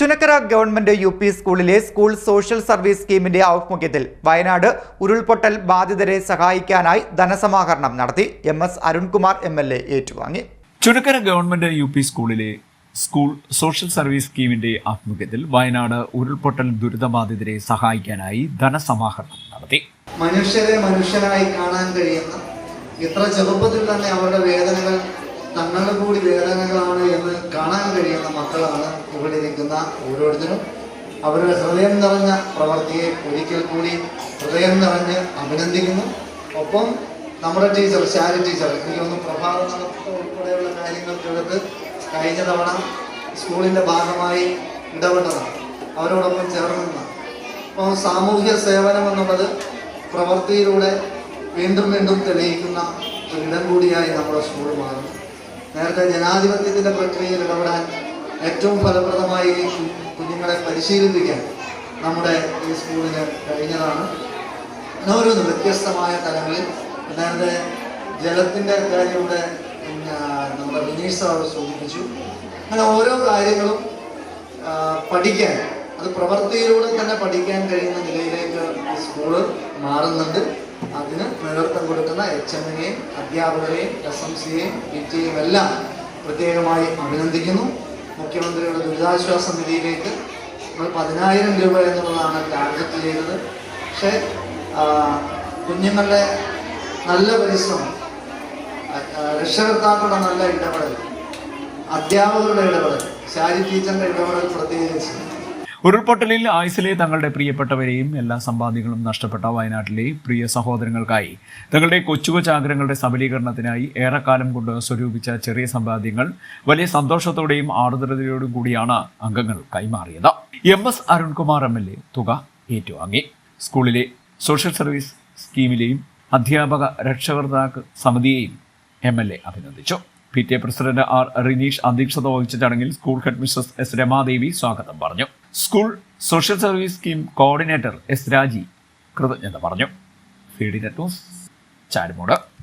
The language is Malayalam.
ചുനക്കര ഗവൺമെന്റ് യു പി സ്കൂളിലെ സ്കൂൾ സോഷ്യൽ സർവീസ് സ്കീമിന്റെ ആഭിമുഖ്യത്തിൽ വയനാട് ഉരുൾപൊട്ടൽ ബാധിതരെ സഹായിക്കാനായി ധനസമാഹരണം നടത്തി M S Arunkumar M L A ഏറ്റുവാങ്ങി. ചുനക്കര ഗവൺമെന്റ് യു പി സ്കൂളിലെ സ്കൂൾ സോഷ്യൽ സർവീസ് സ്കീമിന്റെ ആഭിമുഖ്യത്തിൽ വയനാട് ഉരുൾപൊട്ടൽ ദുരിതബാധിതരെ സഹായിക്കാനായി ധനസമാഹരണം നടത്തി. മനുഷ്യരെ മനുഷ്യരായി കാണാൻ കഴിയുന്ന ഇത്ര ചെറുപ്പത്തിൽ തന്നെ അവരുടെ വേദനകൾ തങ്ങളുടെ കൂടി വേദനകളാണ് എന്ന് കാണാൻ കഴിയുന്ന മക്കളാണ് ഇവിടെ ഇരിക്കുന്ന ഓരോരുത്തരും അവരുടെ ഹൃദയം നിറഞ്ഞ പ്രവൃത്തിയെ ഒരിക്കൽ കൂടി ഹൃദയം നിറഞ്ഞ് അഭിനന്ദിക്കുന്നു. ഒപ്പം നമ്മുടെ ടീച്ചർ ശാരി ടീച്ചർ എനിക്കൊന്ന് പ്രഭാത ഉൾപ്പെടെയുള്ള കാര്യങ്ങൾക്കെടുത്ത് കഴിഞ്ഞ തവണ സ്കൂളിന്റെ ഭാഗമായി ഇടപെട്ടതാണ്. അവരോടൊപ്പം ചേർന്നതാണ് അപ്പോൾ സാമൂഹ്യ സേവനം എന്നുള്ളത് പ്രവൃത്തിയിലൂടെ വീണ്ടും വീണ്ടും തെളിയിക്കുന്ന ഒരിടം കൂടിയായി നമ്മുടെ സ്കൂൾ മാറുന്നു. നേരത്തെ ജനാധിപത്യത്തിന്റെ പ്രക്രിയയിൽ ഇടപെടാൻ ഏറ്റവും ഫലപ്രദമായി കുഞ്ഞുങ്ങളെ പരിശീലിപ്പിക്കാൻ നമ്മുടെ ഈ സ്കൂളിന് കഴിഞ്ഞതാണ്. ഓരോന്ന് വ്യത്യസ്തമായ തലങ്ങളിൽ നേരത്തെ ജലത്തിന്റെ കാര്യങ്ങളുടെ നമ്മുടെ വിനീഷ് സാർ സൂചിപ്പിച്ചു. അങ്ങനെ ഓരോ കാര്യങ്ങളും പഠിക്കാൻ അത് പ്രവൃത്തിയിലൂടെ തന്നെ പഠിക്കാൻ കഴിയുന്ന നിലയിലേക്ക് സ്കൂൾ മാറുന്നുണ്ട്. അതിന് നേതൃത്വം കൊടുക്കുന്ന എച്ച് എമ്മിനെയും അധ്യാപകരെയും എസ് എം സിയെയും എല്ലാം പ്രത്യേകമായി അഭിനന്ദിക്കുന്നു. മുഖ്യമന്ത്രിയുടെ ദുരിതാശ്വാസ നിധിയിലേക്ക് നമ്മൾ പതിനായിരം രൂപ എന്നുള്ളതാണ് ടാർഗറ്റ് ചെയ്തത്. പക്ഷേ കുഞ്ഞുങ്ങളുടെ നല്ല പരിശ്രമം രക്ഷകർത്താക്കളുടെ നല്ല ഇടപെടൽ അധ്യാപകരുടെ ഇടപെടൽ ശാരി ടീച്ചറിന്റെ ഇടപെടൽ പ്രത്യേകിച്ച് ഉരുൾപൊട്ടലിൽ ആയുസിലെ തങ്ങളുടെ പ്രിയപ്പെട്ടവരെയും എല്ലാ സമ്പാദ്യങ്ങളും നഷ്ടപ്പെട്ട വയനാട്ടിലെ പ്രിയ സഹോദരങ്ങൾക്കായി. തങ്ങളുടെ കൊച്ചു കൊച്ചാഗ്രഹങ്ങളുടെ സബലീകരണത്തിനായി ഏറെക്കാലം കൊണ്ട് സ്വരൂപിച്ച ചെറിയ സമ്പാദ്യങ്ങൾ വലിയ സന്തോഷത്തോടെയും ആർദ്രതയോടും കൂടിയാണ് അംഗങ്ങൾ കൈമാറിയത്. M S Arunkumar M L A തുക ഏറ്റുവാങ്ങി. സ്കൂളിലെ സോഷ്യൽ സർവീസ് സ്കീമിലെയും അധ്യാപക രക്ഷകർത്താക്ക സമിതിയെയും എം എൽ എ അഭിനന്ദിച്ചു. P T A president R Rineesh അധ്യക്ഷത വഹിച്ച ചടങ്ങിൽ school head mrs S Ramadevi സ്വാഗതം പറഞ്ഞു. School social service scheme coordinator S Raji കൃതജ്ഞത പറഞ്ഞു. ഫീഡി നെറ്റ് ന്യൂസ് ചാരുമൂട്.